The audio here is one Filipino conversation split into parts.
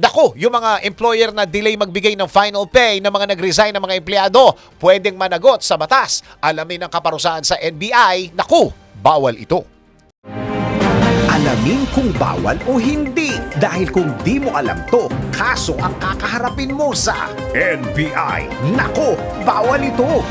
Naku, yung mga employer na delay magbigay ng final pay ng mga nag-resign ng mga empleyado, pwedeng managot sa batas. Alamin ang kaparusahan sa NBI, naku, bawal ito. Alamin kung bawal o hindi. Dahil kung di mo alam to, kaso ang kakaharapin mo sa NBI. Nako, bawal ito.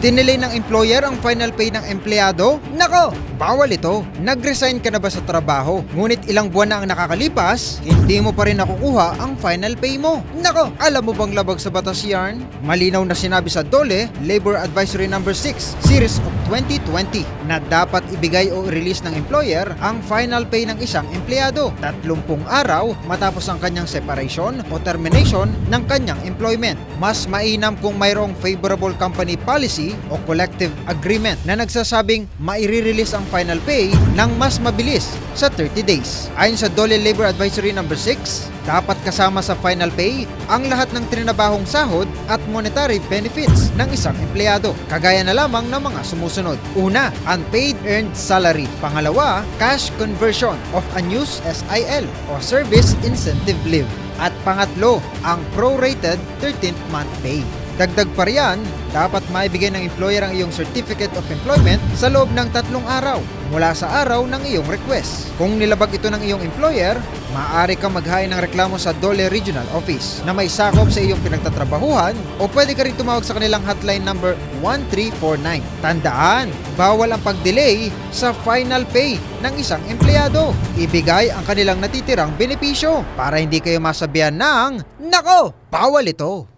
Dinelay ng employer ang final pay ng empleyado? Nako, bawal ito. Nag-resign ka na ba sa trabaho? Ngunit ilang buwan na ang nakakalipas, hindi mo pa rin nakukuha ang final pay mo. Nako, alam mo bang labag sa batas yarn? Malinaw na sinabi sa DOLE, Labor Advisory Number 6, Series of 2020, na dapat ibigay o release ng employer ang final pay ng isang empleyado 30 araw matapos ang kanyang separation o termination ng kanyang employment. Mas mainam kung mayroong favorable company policy o collective agreement na nagsasabing maire-release ang final pay ng mas mabilis sa 30 days. Ayon sa DOLE Labor Advisory Number 6, dapat kasama sa final pay ang lahat ng trinabahong sahod at monetary benefits ng isang empleyado, kagaya na lamang ng mga sumusunod. Una, unpaid earned salary. Pangalawa, cash conversion of unused SIL o Service Incentive Leave. At pangatlo, ang prorated 13th month pay. Dagdag pa riyan, dapat maibigay ng employer ang iyong Certificate of Employment sa loob ng tatlong araw mula sa araw ng iyong request. Kung nilabag ito ng iyong employer, maaari kang maghain ng reklamo sa Dole Regional Office na may sakop sa iyong pinagtatrabahuhan o pwede ka rin tumawag sa kanilang hotline number 1349. Tandaan, bawal ang pag-delay sa final pay ng isang empleyado. Ibigay ang kanilang natitirang benepisyo para hindi kayo masabihan ng, Nako, bawal ito.